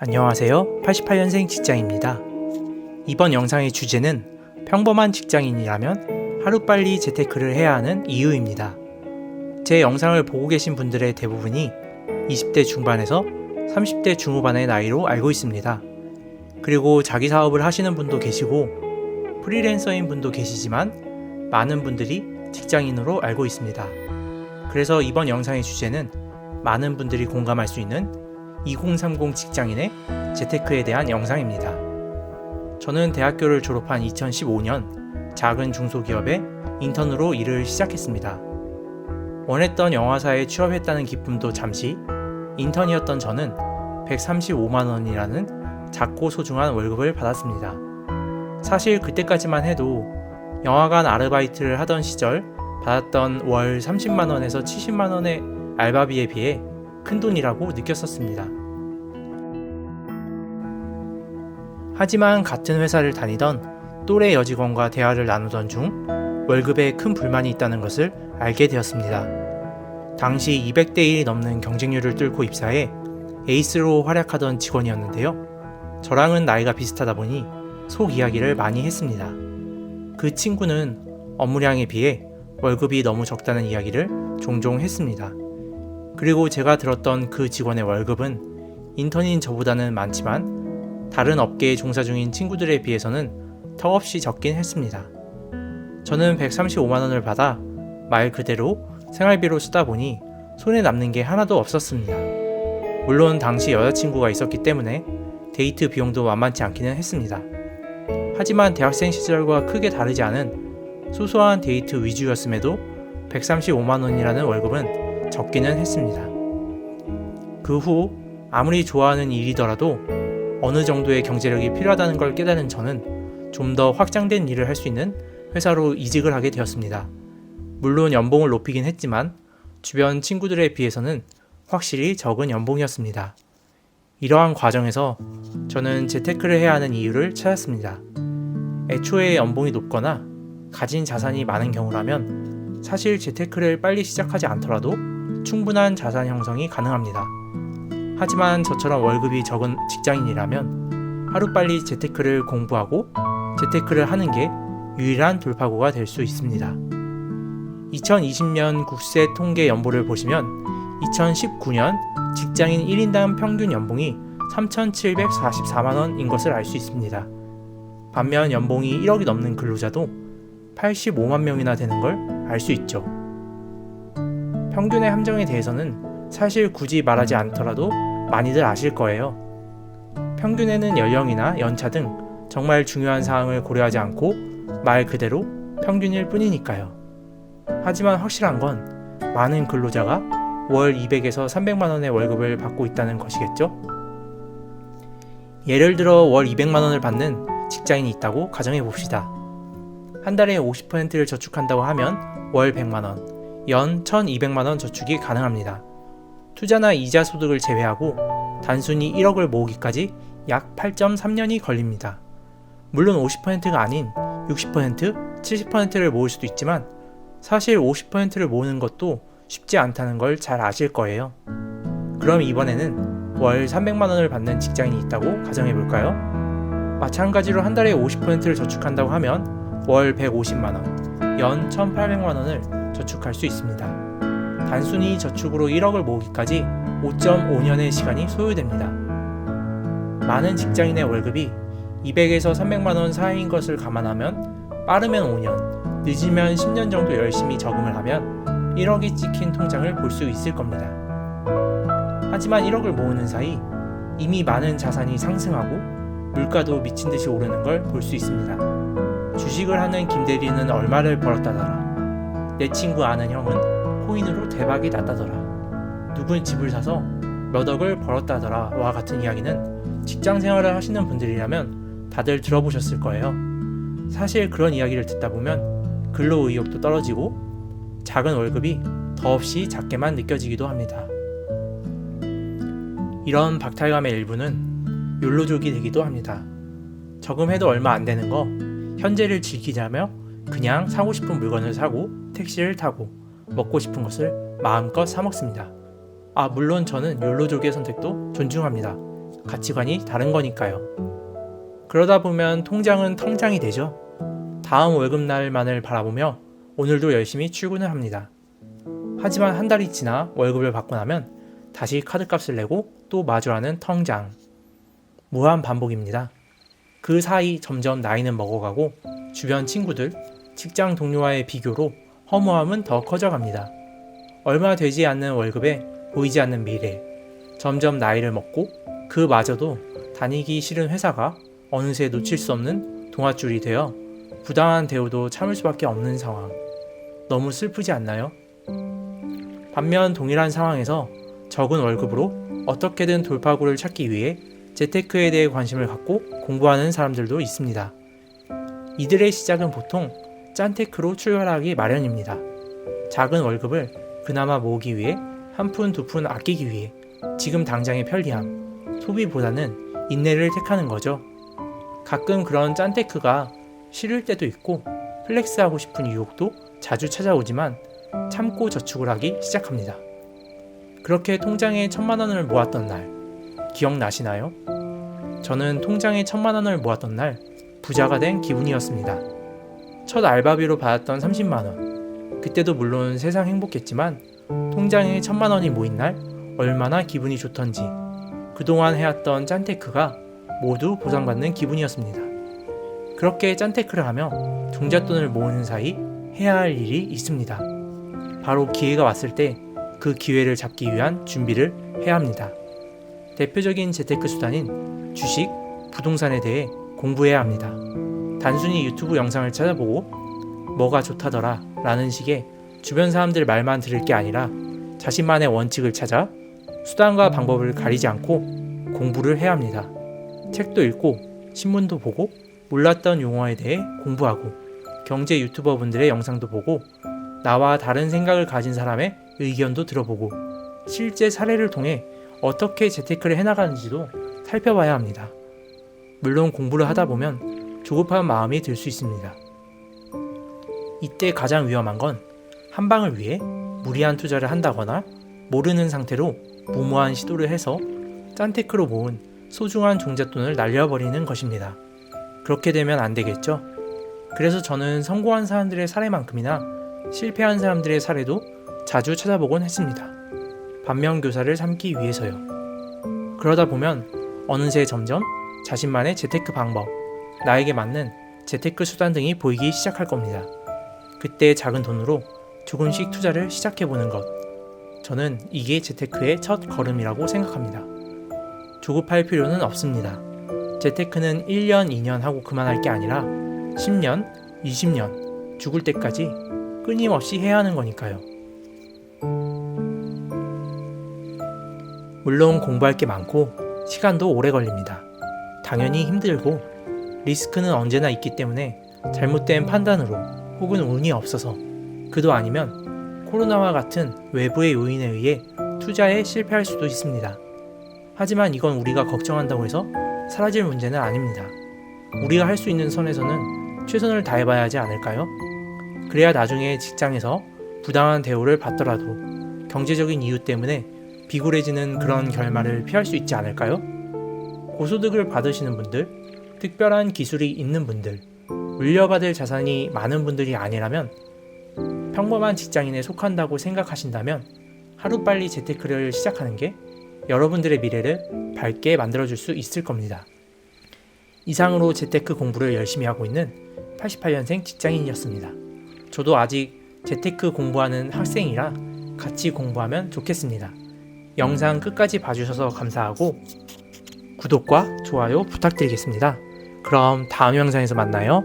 안녕하세요. 88년생 직장입니다. 이번 영상의 주제는 평범한 직장인이라면 하루빨리 재테크를 해야 하는 이유입니다. 제 영상을 보고 계신 분들의 대부분이 20대 중반에서 30대 중후반의 나이로 알고 있습니다. 그리고 자기 사업을 하시는 분도 계시고 프리랜서인 분도 계시지만 많은 분들이 직장인으로 알고 있습니다. 그래서 이번 영상의 주제는 많은 분들이 공감할 수 있는 2030 직장인의 재테크에 대한 영상입니다. 저는 대학교를 졸업한 2015년 작은 중소기업에 인턴으로 일을 시작했습니다. 원했던 영화사에 취업했다는 기쁨도 잠시 인턴이었던 저는 135만원이라는 작고 소중한 월급을 받았습니다. 사실 그때까지만 해도 영화관 아르바이트를 하던 시절 받았던 월 30만원에서 70만원의 알바비에 비해 큰 돈이라고 느꼈었습니다. 하지만 같은 회사를 다니던 또래 여직원과 대화를 나누던 중 월급에 큰 불만이 있다는 것을 알게 되었습니다. 당시 200대 1이 넘는 경쟁률을 뚫고 입사해 에이스로 활약하던 직원이었는데요. 저랑은 나이가 비슷하다 보니 속 이야기를 많이 했습니다. 그 친구는 업무량에 비해 월급이 너무 적다는 이야기를 종종 했습니다. 그리고 제가 들었던 그 직원의 월급은 인턴인 저보다는 많지만 다른 업계에 종사 중인 친구들에 비해서는 턱없이 적긴 했습니다. 저는 135만원을 받아 말 그대로 생활비로 쓰다 보니 손에 남는 게 하나도 없었습니다. 물론 당시 여자친구가 있었기 때문에 데이트 비용도 만만치 않기는 했습니다. 하지만 대학생 시절과 크게 다르지 않은 소소한 데이트 위주였음에도 135만원이라는 월급은 적기는 했습니다. 그 후 아무리 좋아하는 일이더라도 어느 정도의 경제력이 필요하다는 걸 깨달은 저는 좀 더 확장된 일을 할 수 있는 회사로 이직을 하게 되었습니다. 물론 연봉을 높이긴 했지만 주변 친구들에 비해서는 확실히 적은 연봉이었습니다. 이러한 과정에서 저는 재테크를 해야 하는 이유를 찾았습니다. 애초에 연봉이 높거나 가진 자산이 많은 경우라면 사실 재테크를 빨리 시작하지 않더라도 충분한 자산 형성이 가능합니다. 하지만 저처럼 월급이 적은 직장인이라면 하루빨리 재테크를 공부하고 재테크를 하는 게 유일한 돌파구가 될 수 있습니다. 2020년 국세 통계 연보를 보시면 2019년 직장인 1인당 평균 연봉이 3,744만원인 것을 알 수 있습니다. 반면 연봉이 1억이 넘는 근로자도 85만 명이나 되는 걸 알 수 있죠. 평균의 함정에 대해서는 사실 굳이 말하지 않더라도 많이들 아실 거예요. 평균에는 연령이나 연차 등 정말 중요한 사항을 고려하지 않고 말 그대로 평균일 뿐이니까요. 하지만 확실한 건 많은 근로자가 월 200에서 300만 원의 월급을 받고 있다는 것이겠죠? 예를 들어 월 200만 원을 받는 직장인이 있다고 가정해 봅시다. 한 달에 50%를 저축한다고 하면 월 100만 원, 연 1200만 원 저축이 가능합니다. 투자나 이자 소득을 제외하고 단순히 1억을 모으기까지 약 8.3년이 걸립니다. 물론 50%가 아닌 60%, 70%를 모을 수도 있지만 사실 50%를 모으는 것도 쉽지 않다는 걸 잘 아실 거예요. 그럼 이번에는 월 300만 원을 받는 직장인이 있다고 가정해 볼까요? 마찬가지로 한 달에 50%를 저축한다고 하면 월 150만 원, 연 1,800만 원을 저축할 수 있습니다. 단순히 저축으로 1억을 모으기까지 5.5년의 시간이 소요됩니다. 많은 직장인의 월급이 200에서 300만 원 사이인 것을 감안하면 빠르면 5년, 늦으면 10년 정도 열심히 저금을 하면 1억이 찍힌 통장을 볼 수 있을 겁니다. 하지만 1억을 모으는 사이 이미 많은 자산이 상승하고 물가도 미친 듯이 오르는 걸 볼 수 있습니다. 주식을 하는 김대리는 얼마를 벌었다더라. 내 친구 아는 형은 코인으로 대박이 났다더라. 누군 집을 사서 몇 억을 벌었다더라. 와 같은 이야기는 직장 생활을 하시는 분들이라면 다들 들어보셨을 거예요. 사실 그런 이야기를 듣다 보면 근로 의욕도 떨어지고 작은 월급이 더없이 작게만 느껴지기도 합니다. 이런 박탈감의 일부는 욜로족이 되기도 합니다. 저금해도 얼마 안 되는 거 현재를 즐기자며 그냥 사고 싶은 물건을 사고 택시를 타고 먹고 싶은 것을 마음껏 사 먹습니다. 아 물론 저는 욜로족의 선택도 존중합니다. 가치관이 다른 거니까요. 그러다 보면 통장은 텅장이 되죠. 다음 월급날만을 바라보며 오늘도 열심히 출근을 합니다. 하지만 한 달이 지나 월급을 받고 나면 다시 카드값을 내고 또 마주하는 텅장. 무한 반복입니다. 그 사이 점점 나이는 먹어가고 주변 친구들, 직장 동료와의 비교로 허무함은 더 커져갑니다. 얼마 되지 않는 월급에 보이지 않는 미래, 점점 나이를 먹고 그마저도 다니기 싫은 회사가 어느새 놓칠 수 없는 동아줄이 되어 부당한 대우도 참을 수밖에 없는 상황. 너무 슬프지 않나요? 반면 동일한 상황에서 적은 월급으로 어떻게든 돌파구를 찾기 위해 재테크에 대해 관심을 갖고 공부하는 사람들도 있습니다. 이들의 시작은 보통 짠테크로 출발하기 마련입니다. 작은 월급을 그나마 모으기 위해 한 푼 두 푼 아끼기 위해 지금 당장의 편리함, 소비보다는 인내를 택하는 거죠. 가끔 그런 짠테크가 싫을 때도 있고 플렉스하고 싶은 유혹도 자주 찾아오지만 참고 저축을 하기 시작합니다. 그렇게 통장에 천만 원을 모았던 날 기억나시나요? 저는 통장에 천만 원을 모았던 날 부자가 된 기분이었습니다. 첫 알바비로 받았던 30만 원. 그때도 물론 세상 행복했지만 통장에 천만 원이 모인 날 얼마나 기분이 좋던지 그동안 해왔던 짠테크가 모두 보상받는 기분이었습니다. 그렇게 짠테크를 하며 종잣돈을 모으는 사이 해야 할 일이 있습니다. 바로 기회가 왔을 때 그 기회를 잡기 위한 준비를 해야 합니다. 대표적인 재테크 수단인 주식, 부동산에 대해 공부해야 합니다. 단순히 유튜브 영상을 찾아보고 뭐가 좋다더라 라는 식의 주변 사람들 말만 들을 게 아니라 자신만의 원칙을 찾아 수단과 방법을 가리지 않고 공부를 해야 합니다. 책도 읽고 신문도 보고 몰랐던 용어에 대해 공부하고 경제 유튜버 분들의 영상도 보고 나와 다른 생각을 가진 사람의 의견도 들어보고 실제 사례를 통해 어떻게 재테크를 해나가는지도 살펴봐야 합니다. 물론 공부를 하다 보면 조급한 마음이 들 수 있습니다. 이때 가장 위험한 건 한방을 위해 무리한 투자를 한다거나 모르는 상태로 무모한 시도를 해서 짠테크로 모은 소중한 종잣돈을 날려버리는 것입니다. 그렇게 되면 안 되겠죠? 그래서 저는 성공한 사람들의 사례만큼이나 실패한 사람들의 사례도 자주 찾아보곤 했습니다. 반면교사를 삼기 위해서요. 그러다 보면 어느새 점점 자신만의 재테크 방법, 나에게 맞는 재테크 수단 등이 보이기 시작할 겁니다. 그때 작은 돈으로 조금씩 투자를 시작해 보는 것. 저는 이게 재테크의 첫 걸음이라고 생각합니다. 조급할 필요는 없습니다. 재테크는 1년, 2년 하고 그만할 게 아니라 10년, 20년, 죽을 때까지 끊임없이 해야 하는 거니까요. 물론 공부할 게 많고 시간도 오래 걸립니다. 당연히 힘들고 리스크는 언제나 있기 때문에 잘못된 판단으로 혹은 운이 없어서 그도 아니면 코로나와 같은 외부의 요인에 의해 투자에 실패할 수도 있습니다. 하지만 이건 우리가 걱정한다고 해서 사라질 문제는 아닙니다. 우리가 할 수 있는 선에서는 최선을 다해봐야 하지 않을까요? 그래야 나중에 직장에서 부당한 대우를 받더라도 경제적인 이유 때문에 비굴해지는 그런 결말을 피할 수 있지 않을까요? 고소득을 받으시는 분들, 특별한 기술이 있는 분들, 물려받을 자산이 많은 분들이 아니라면 평범한 직장인에 속한다고 생각하신다면 하루빨리 재테크를 시작하는 게 여러분들의 미래를 밝게 만들어줄 수 있을 겁니다. 이상으로 재테크 공부를 열심히 하고 있는 88년생 직장인이었습니다. 저도 아직 재테크 공부하는 학생이라 같이 공부하면 좋겠습니다. 영상 끝까지 봐주셔서 감사하고 구독과 좋아요 부탁드리겠습니다. 그럼 다음 영상에서 만나요.